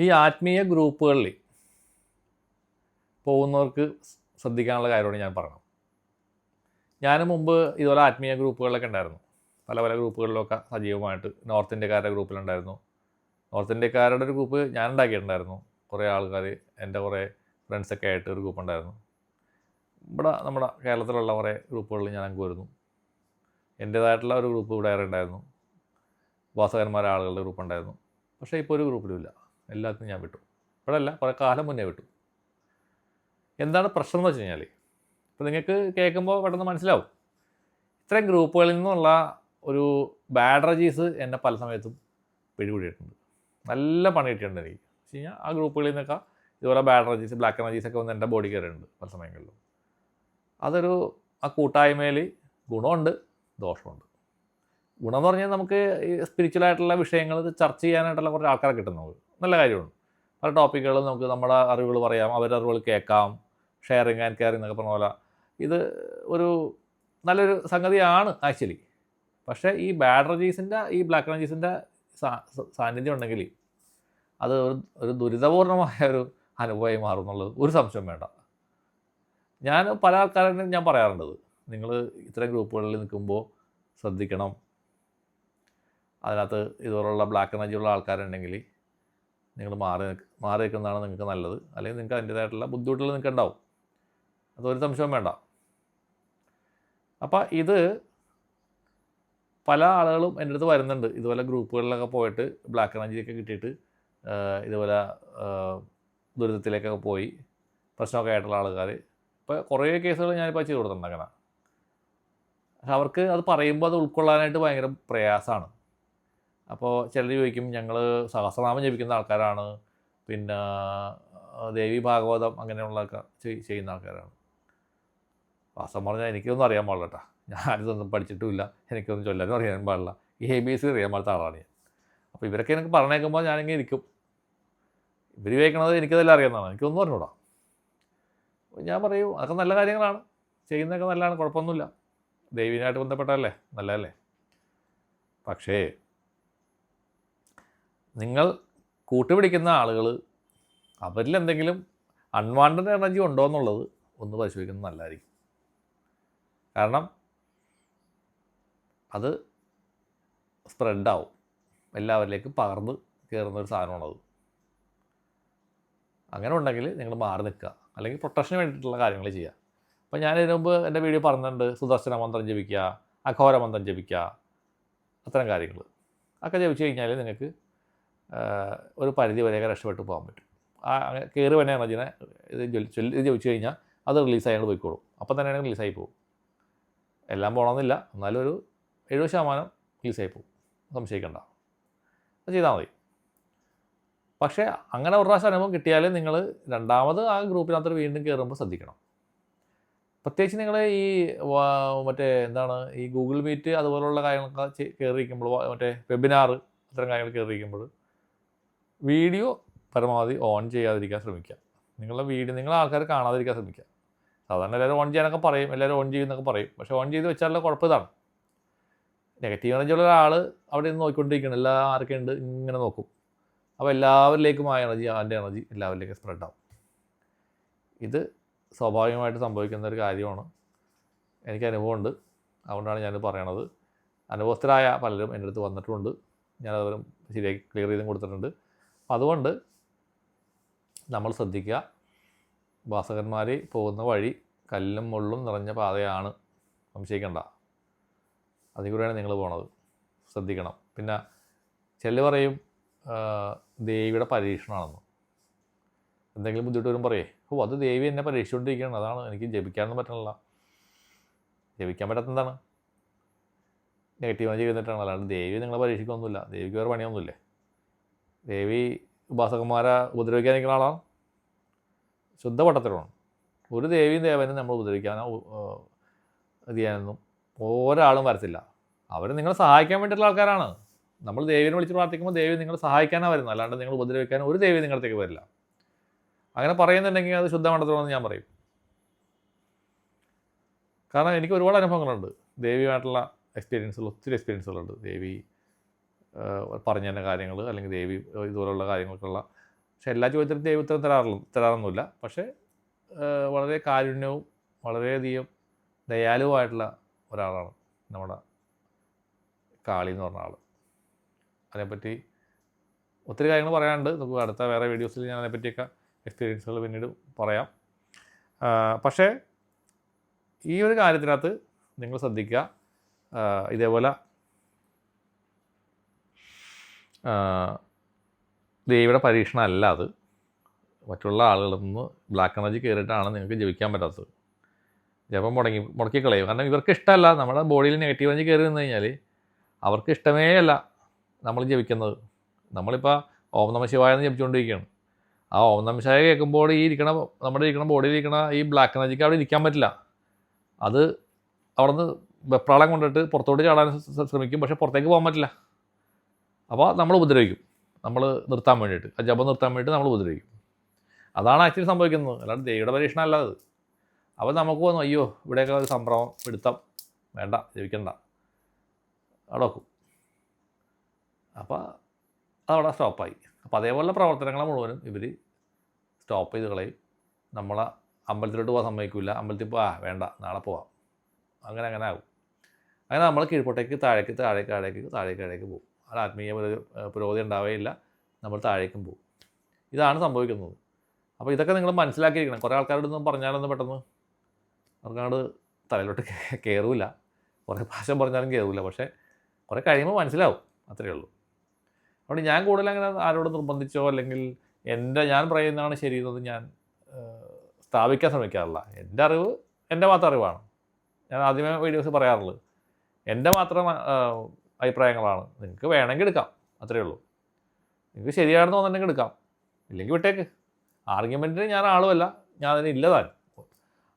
ഈ ആത്മീയ ഗ്രൂപ്പുകളിൽ പോകുന്നവർക്ക് ശ്രദ്ധിക്കാനുള്ള കാര്യമാണ് ഞാൻ പറയണം ഞാൻ മുമ്പ് ഇതുപോലെ ആത്മീയ ഗ്രൂപ്പുകളിലൊക്കെ ഉണ്ടായിരുന്നു. പല പല ഗ്രൂപ്പുകളിലൊക്കെ സജീവമായിട്ട് നോർത്ത് ഇന്ത്യക്കാരുടെ ഗ്രൂപ്പിലുണ്ടായിരുന്നു. നോർത്ത് ഇന്ത്യക്കാരുടെ ഒരു ഗ്രൂപ്പ് ഞാൻ ഉണ്ടാക്കിയിട്ടുണ്ടായിരുന്നു. കുറേ ആൾക്കാർ എന്റെ കുറേ ഫ്രണ്ട്സൊക്കെ ആയിട്ട് ഒരു ഗ്രൂപ്പ് ഉണ്ടായിരുന്നു. ഇവിടെ നമ്മുടെ കേരളത്തിലുള്ള കുറേ ഗ്രൂപ്പുകളിൽ ഞാൻ അങ്ങ് വരുന്നു. എന്റേതായിട്ടുള്ള ഒരു ഗ്രൂപ്പ് ഇവിടെ ഉണ്ടായിരുന്നു. ഉപാസകന്മാരെ ആളുകളുടെ ഗ്രൂപ്പ് ഉണ്ടായിരുന്നു. പക്ഷേ ഇപ്പോൾ ഒരു ഗ്രൂപ്പിലുമില്ല എല്ലാത്തിനും ഞാൻ വിട്ടു. ഇപ്പോഴല്ല കുറേ കാലം മുന്നേ വിട്ടു. എന്താണ് പ്രശ്നം എന്ന് വെച്ച് കഴിഞ്ഞാൽ ഇപ്പോൾ നിങ്ങൾക്ക് കേൾക്കുമ്പോൾ പെട്ടെന്ന് മനസ്സിലാവും. ഇത്രയും ഗ്രൂപ്പുകളിൽ നിന്നുള്ള ഒരു ബാഡ് റജീസ് എന്നെ പല സമയത്തും പിടികൂടിയിട്ടുണ്ട്. നല്ല പണി കിട്ടിയിട്ടുണ്ട് എനിക്ക്. വെച്ച് കഴിഞ്ഞാൽ ആ ഗ്രൂപ്പുകളിൽ നിന്നൊക്കെ ഇതുപോലെ ബാഡ് റജീസ് ബ്ലാക്ക് എനർജീസ് ഒക്കെ വന്ന് എന്റെ ബോഡി കയറിയിട്ടുണ്ട് പല സമയങ്ങളിലും. അതൊരു ആ കൂട്ടായ്മയിൽ ഗുണമുണ്ട് ദോഷമുണ്ട്. ഗുണം എന്ന് പറഞ്ഞാൽ നമുക്ക് സ്പിരിച്വൽ ആയിട്ടുള്ള വിഷയങ്ങൾ ചർച്ച ചെയ്യാനായിട്ടുള്ള കുറച്ച് ആൾക്കാരെ കിട്ടുന്നത് നല്ല കാര്യമാണ്. പല ടോപ്പിക്കുകളും നമുക്ക് നമ്മുടെ അറിവുകൾ പറയാം അവരുടെ അറിവുകൾ കേൾക്കാം ഷെയറിങ് ആൻഡ് കെയറിങ് എന്നൊക്കെ പറഞ്ഞ പോലെ. ഇത് ഒരു നല്ലൊരു സംഗതിയാണ് ആക്ച്വലി പക്ഷേ ഈ ബാഡ് റജീസിന്റെ ഈ ബ്ലാക്ക് റജീസിന്റെ സാന്നിധ്യം ഉണ്ടെങ്കിൽ അത് ഒരു ഒരു ദുരിതപൂർണമായ ഒരു അനുഭവമായി മാറും എന്നുള്ളത് ഒരു സംശയം വേണ്ട. ഞാൻ പല ആൾക്കാരും ഞാൻ പറയാറുണ്ടത് നിങ്ങൾ ഇത്തരം ഗ്രൂപ്പുകളിൽ നിൽക്കുമ്പോൾ ശ്രദ്ധിക്കണം. അതിനകത്ത് ഇതുപോലുള്ള ബ്ലാക്ക് എനർജിയുള്ള ആൾക്കാരുണ്ടെങ്കിൽ നിങ്ങൾ മാറി മാറി നിൽക്കുന്നതാണ് നിങ്ങൾക്ക് നല്ലത്. അല്ലെങ്കിൽ നിങ്ങൾക്ക് അതിന്റേതായിട്ടുള്ള ബുദ്ധിമുട്ടുകൾ നിങ്ങൾക്ക് ഉണ്ടാവും. അതൊരു സംശയം വേണ്ട. അപ്പോൾ ഇത് പല ആളുകളും എന്റെ അടുത്ത് വരുന്നുണ്ട്. ഇതുപോലെ ഗ്രൂപ്പുകളിലൊക്കെ പോയിട്ട് ബ്ലാക്ക് എനർജിയൊക്കെ കിട്ടിയിട്ട് ഇതുപോലെ ദുരിതത്തിലേക്കൊക്കെ പോയി പ്രശ്നമൊക്കെ ആയിട്ടുള്ള ആൾക്കാർ ഇപ്പോൾ കുറേ കേസുകൾ ഞാനിപ്പോൾ ചെയ്ത് കൊടുത്തിട്ടുണ്ട് അങ്ങനെ. പക്ഷെ അവർക്ക് അത് പറയുമ്പോൾ അത് ഉൾക്കൊള്ളാനായിട്ട് ഭയങ്കര പ്രയാസമാണ്. അപ്പോൾ ചിലർ ചോദിക്കും ഞങ്ങൾ സഹസ്രനാമം ജപിക്കുന്ന ആൾക്കാരാണ്. പിന്നെ ദേവി ഭാഗവതം അങ്ങനെയുള്ളതൊക്കെ ചെയ്- ചെയ്യുന്ന ആൾക്കാരാണ്. വാസ്തവം പറഞ്ഞാൽ എനിക്കൊന്നും അറിയാൻ പാടില്ല കേട്ടോ ഞാനിതൊന്നും പഠിച്ചിട്ടുമില്ല. എനിക്കൊന്നും ചൊല്ലാനും അറിയാൻ പാടില്ല. ഈ എ ബി എസ് അറിയാൻ പാടുത്ത ആളാണ് ഞാൻ. അപ്പോൾ ഇവരൊക്കെ എനിക്ക് പറഞ്ഞേക്കുമ്പോൾ ഞാനിങ്ങനെ ഇരിക്കും. ഇവർ ചോദിക്കണത് എനിക്കതെല്ലാം അറിയാവുന്നതാണ്. എനിക്കൊന്നും അറിഞ്ഞൂടാ. ഞാൻ പറയൂ അതൊക്കെ നല്ല കാര്യങ്ങളാണ്. ചെയ്യുന്നതൊക്കെ നല്ലതാണ്. കുഴപ്പമൊന്നുമില്ല. ദൈവീനായിട്ട് ബന്ധപ്പെട്ടതല്ലേ? നല്ലതല്ലേ? പക്ഷേ നിങ്ങൾ കൂട്ടുപിടിക്കുന്ന ആളുകൾ അവരിൽ എന്തെങ്കിലും അൺവാണ്ടഡ് എനർജി ഉണ്ടോ എന്നുള്ളത് ഒന്ന് പരിശോധിക്കുന്നത് നല്ലതായിരിക്കും. കാരണം അത് സ്പ്രെഡാവും എല്ലാവരിലേക്കും പകർന്ന് കയറുന്ന ഒരു സാധനമാണത് അങ്ങനെ ഉണ്ടെങ്കിൽ നിങ്ങൾ മാറി നിൽക്കുക. അല്ലെങ്കിൽ പ്രൊട്ടക്ഷന് വേണ്ടിയിട്ടുള്ള കാര്യങ്ങൾ ചെയ്യുക. അപ്പോൾ ഞാൻ ഇതിനു മുമ്പ് എന്റെ വീഡിയോ പറഞ്ഞിട്ടുണ്ട്. സുദർശന മന്ത്രം ജപിക്കുക അഘോര മന്ത്രം ജപിക്കുക അത്തരം കാര്യങ്ങൾ. ഒക്കെ ജപിച്ചു കഴിഞ്ഞാൽ നിങ്ങൾക്ക് ഒരു പരിധി വരെയൊക്കെ രക്ഷപ്പെട്ട് പോകാൻ പറ്റും. ആ കയറി വന്ന എനർജിനെ ഇത് ചൊല്ലി ഇത് ചോദിച്ചു കഴിഞ്ഞാൽ അത് റിലീസായി അങ്ങോട്ട് പോയിക്കോളും. അപ്പം തന്നെ റിലീസായി പോകും. എല്ലാം പോകണമെന്നില്ല. എന്നാലും ഒരു എഴുപത് ശതമാനം റിലീസായി പോകും. സംശയിക്കണ്ട. അത് ചെയ്താൽ മതി. പക്ഷേ അങ്ങനെ ഒരു പ്രാവശ്യം അനുഭവം കിട്ടിയാൽ നിങ്ങൾ രണ്ടാമത് ആ ഗ്രൂപ്പിനകത്ത് വീണ്ടും കയറുമ്പോൾ ശ്രദ്ധിക്കണം. പ്രത്യേകിച്ച് നിങ്ങൾ ഈ മറ്റേ എന്താണ് ഈ ഗൂഗിൾ മീറ്റ് അതുപോലുള്ള കാര്യങ്ങളൊക്കെ കയറിയിരിക്കുമ്പോൾ മറ്റേ വെബിനാർ ഇത്തരം കാര്യങ്ങൾ കയറിയിരിക്കുമ്പോൾ വീഡിയോ പരമാവധി ഓൺ ചെയ്യാതിരിക്കാൻ ശ്രമിക്കുക. നിങ്ങളുടെ വീഡിയോ നിങ്ങളെ ആൾക്കാർ കാണാതിരിക്കാൻ ശ്രമിക്കുക. സാധാരണ എല്ലാവരും ഓൺ ചെയ്യാനൊക്കെ പറയും എല്ലാവരും ഓൺ ചെയ്യുന്നൊക്കെ പറയും. പക്ഷേ ഓൺ ചെയ്ത് വെച്ചാലുള്ള കുഴപ്പം ഇതാണ്. നെഗറ്റീവ് ഉള്ള ഒരാൾ അവിടെ നിന്ന് നോക്കിക്കൊണ്ടിരിക്കണം എല്ലാ ആർക്കുണ്ട് ഇങ്ങനെ നോക്കും. അപ്പോൾ എല്ലാവരിലേക്കും ആ എനർജി അവന്റെ എനർജി എല്ലാവരിലേക്കും സ്പ്രെഡ് ആവും ഇത് സ്വാഭാവികമായിട്ട് സംഭവിക്കുന്ന ഒരു കാര്യമാണ്. എനിക്ക് അനുഭവമുണ്ട്. അതുകൊണ്ടാണ് ഞാനിത് പറയണത്. അനുഭവസ്ഥരായ പലരും എന്റെ അടുത്ത് വന്നിട്ടുമുണ്ട് ഞാനതും ശരിയാക്കി ക്ലിയർ ചെയ്തും കൊടുത്തിട്ടുണ്ട്. അപ്പം അതുകൊണ്ട് നമ്മൾ ശ്രദ്ധിക്കുക. ഉപാസകന്മാർ പോകുന്ന വഴി കല്ലും മുള്ളും നിറഞ്ഞ പാതയാണ് സംശയിക്കേണ്ട. അതിൽ കൂടെയാണ് നിങ്ങൾ പോണത്. ശ്രദ്ധിക്കണം. പിന്നെ ചില പറയും ദേവിയുടെ പരീക്ഷണമാണെന്ന്. എന്തെങ്കിലും ബുദ്ധിമുട്ട് വരും പറയേ ഓ അത് ദേവി എന്നെ പരീക്ഷിച്ചുകൊണ്ടിരിക്കുകയാണ് അതാണ് എനിക്ക് ജപിക്കാനൊന്നും പറ്റണില്ല. ജപിക്കാൻ പറ്റാത്ത എന്താണ്? നെഗറ്റീവ് എനർജി ചെയ്തിട്ടാണ് അല്ലാണ്ട് ദേവി നിങ്ങളെ പരീക്ഷിക്കൊന്നുമില്ല. ദേവിക്ക് വേറെ പണിയൊന്നുമില്ലേ? ദേവി ഉപാസകന്മാരെ ഉപദ്രവിക്കാൻ നിൽക്കുന്ന ആളാണ്. ശുദ്ധ പട്ടത്തിലാണ് ഒരു ദേവിയും ദേവനും നമ്മൾ ഉപദ്രവിക്കാനോ ഇത് ചെയ്യാനൊന്നും ഒരാളും വരത്തില്ല. അവർ നിങ്ങളെ സഹായിക്കാൻ വേണ്ടിയിട്ടുള്ള ആൾക്കാരാണ്. നമ്മൾ ദേവിനെ വിളിച്ച് പ്രാർത്ഥിക്കുമ്പോൾ ദേവി നിങ്ങളെ സഹായിക്കാനാണ് വരുന്നത്. അല്ലാണ്ട് നിങ്ങൾ ഉപദ്രവിക്കാൻ ഒരു ദേവി നിങ്ങളത്തേക്ക് വരില്ല. അങ്ങനെ പറയുന്നുണ്ടെങ്കിൽ അത് ശുദ്ധ ഞാൻ പറയും. കാരണം എനിക്ക് ഒരുപാട് അനുഭവങ്ങളുണ്ട്. ദേവിയുമായിട്ടുള്ള എക്സ്പീരിയൻസുകൾ ഒത്തിരി എക്സ്പീരിയൻസുകളുണ്ട് ദേവി പറഞ്ഞു തന്നെ കാര്യങ്ങൾ അല്ലെങ്കിൽ ദേവി ഇതുപോലുള്ള കാര്യങ്ങൾക്കുള്ള പക്ഷെ എല്ലാ ചോദ്യത്തിനും ദൈവം ഉത്തരം തരാറില്ല തരാറൊന്നുമില്ല. പക്ഷേ വളരെ കാരുണ്യവും വളരെയധികം ദയാലുവായിട്ടുള്ള ഒരാളാണ് നമ്മുടെ കാളി എന്ന് പറഞ്ഞ ആൾ അതിനെപ്പറ്റി ഒത്തിരി കാര്യങ്ങൾ പറയാനുണ്ട്. നമുക്ക് അടുത്ത വേറെ വീഡിയോസിൽ ഞാൻ അതിനെപ്പറ്റിയൊക്കെ എക്സ്പീരിയൻസുകൾ പിന്നീട് പറയാം. പക്ഷേ ഈ ഒരു കാര്യത്തിനകത്ത് നിങ്ങൾ ശ്രദ്ധിക്കുക. ഇതേപോലെ ദേവിയുടെ പരീക്ഷണം അല്ല അത്. മറ്റുള്ള ആളുകളിൽ നിന്ന് ബ്ലാക്ക് എനർജി കയറിയിട്ടാണ് നിങ്ങൾക്ക് ജപിക്കാൻ പറ്റാത്തത്. ജപം മുടങ്ങി മുടക്കി കളയും കാരണം ഇവർക്ക് ഇഷ്ടമല്ല. നമ്മുടെ ബോഡിയിൽ നെഗറ്റീവ് എനർജി കയറി നിന്ന് കഴിഞ്ഞാൽ അവർക്ക് ഇഷ്ടമേ അല്ല നമ്മൾ ജപിക്കുന്നത്. നമ്മളിപ്പോൾ ഓം നമ ശിവായ എന്ന് ജപിച്ചുകൊണ്ടിരിക്കുകയാണ്. ആ ഓം നമ ശിവായ കേൾക്കുമ്പോൾ ഈ ഇരിക്കണ നമ്മുടെ ഇരിക്കണ ബോഡിയിൽ ഇരിക്കണ ഈ ബ്ലാക്ക് എനർജിക്ക് അവിടെ ഇരിക്കാൻ പറ്റില്ല. അത് അവിടെ നിന്ന് വെപ്രാളം കൊണ്ടിട്ട് പുറത്തോട്ട് ചാടാൻ ശ്രമിക്കും. പക്ഷേ പുറത്തേക്ക് പോകാൻ പറ്റില്ല. അപ്പോൾ നമ്മൾ ഉപദ്രവിക്കും. നമ്മൾ നിർത്താൻ വേണ്ടിയിട്ട്. ആ ജപം നിർത്താൻ വേണ്ടിയിട്ട് നമ്മൾ ഉപദ്രവിക്കും. അതാണ് ആക്ച്വലി സംഭവിക്കുന്നത്. അല്ലാണ്ട് ദൈവയുടെ പരീക്ഷണം അല്ല അത്. അപ്പോൾ നമുക്ക് വന്നു അയ്യോ ഇവിടെയൊക്കെ ഒരു സംഭവം പിടുത്തം. വേണ്ട ജപിക്കണ്ട. അവിടെ വെക്കും. അപ്പോൾ അതവിടെ സ്റ്റോപ്പായി. അപ്പോൾ അതേപോലെ പ്രവർത്തനങ്ങളെ മുഴുവനും ഇവർ സ്റ്റോപ്പ് ചെയ്ത് കളയും. നമ്മളെ അമ്പലത്തിലോട്ട് പോകാൻ സമ്മതിക്കില്ല അമ്പലത്തിൽ പോ ആ വേണ്ട നാളെ പോവാം. അങ്ങനെ അങ്ങനെ ആകും. അങ്ങനെ നമ്മൾ കീഴ്പോട്ടേക്ക് താഴേക്ക് താഴേക്ക് താഴേക്ക് താഴേക്ക് താഴേക്ക് പോകും. ആത്മീയ പുരോ- പുരോഗതി ഉണ്ടാവുകയില്ല നമ്മൾ താഴേക്കും പോകും. ഇതാണ് സംഭവിക്കുന്നത്. അപ്പോൾ ഇതൊക്കെ നിങ്ങൾ മനസ്സിലാക്കിയിരിക്കണം. കുറേ ആൾക്കാരോട് ഒന്നും പറഞ്ഞാലൊന്നും പെട്ടെന്ന് അവർക്കാട് തലയിലോട്ട് കയറില്ല കുറേ പ്രാവശ്യം പറഞ്ഞാലും കയറില്ല പക്ഷേ കുറേ കഴിയുമ്പോൾ മനസ്സിലാവും. അത്രയേ ഉള്ളൂ. അതുകൊണ്ട് ഞാൻ കൂടുതൽ അങ്ങനെ ആരോട് നിർബന്ധിച്ചോ അല്ലെങ്കിൽ എന്റെ ഞാൻ പറയുന്നതാണ് ശരി എന്നത് ഞാൻ സ്ഥാപിക്കാൻ ശ്രമിക്കാറില്ല. എന്റെ അറിവ് എന്റെ മാത്രം അറിവാണ്. ഞാൻ ആദ്യമേ വീഡിയോസ് പറയാറുള്ളത് എന്റെ മാത്രം അഭിപ്രായങ്ങളാണ്. നിങ്ങൾക്ക് വേണമെങ്കിൽ എടുക്കാം. അത്രയേ ഉള്ളൂ. നിങ്ങൾക്ക് ശരിയാണെന്ന് തോന്നുന്നുണ്ടെങ്കിൽ എടുക്കാം. ഇല്ലെങ്കിൽ വിട്ടേക്ക്. ആർഗ്യുമെന്റിന് ഞാൻ ആളുമല്ല. ഞാൻ അതിന് ഇല്ലതാൻ.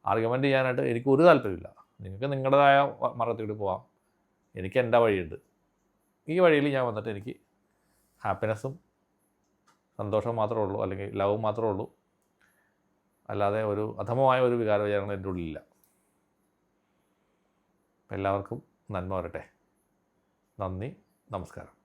ആർഗ്യുമെന്റ് ചെയ്യാനായിട്ട് എനിക്ക് ഒരു താല്പര്യമില്ല. നിങ്ങൾക്ക് നിങ്ങളുടേതായ മാർഗത്തിലൂടെ പോവാം. എനിക്ക് എന്റെ വഴിയുണ്ട്. ഈ വഴിയിൽ ഞാൻ വന്നിട്ട് എനിക്ക് ഹാപ്പിനെസ്സും സന്തോഷം മാത്രമേ ഉള്ളൂ. അല്ലെങ്കിൽ ലവ് മാത്രമേ ഉള്ളൂ. അല്ലാതെ ഒരു അധമമായ ഒരു വികാര വിചാരങ്ങൾ എന്റെ ഉള്ളിലില്ല. എല്ലാവർക്കും നന്മ വരട്ടെ. നന്ദി നമസ്കാരം.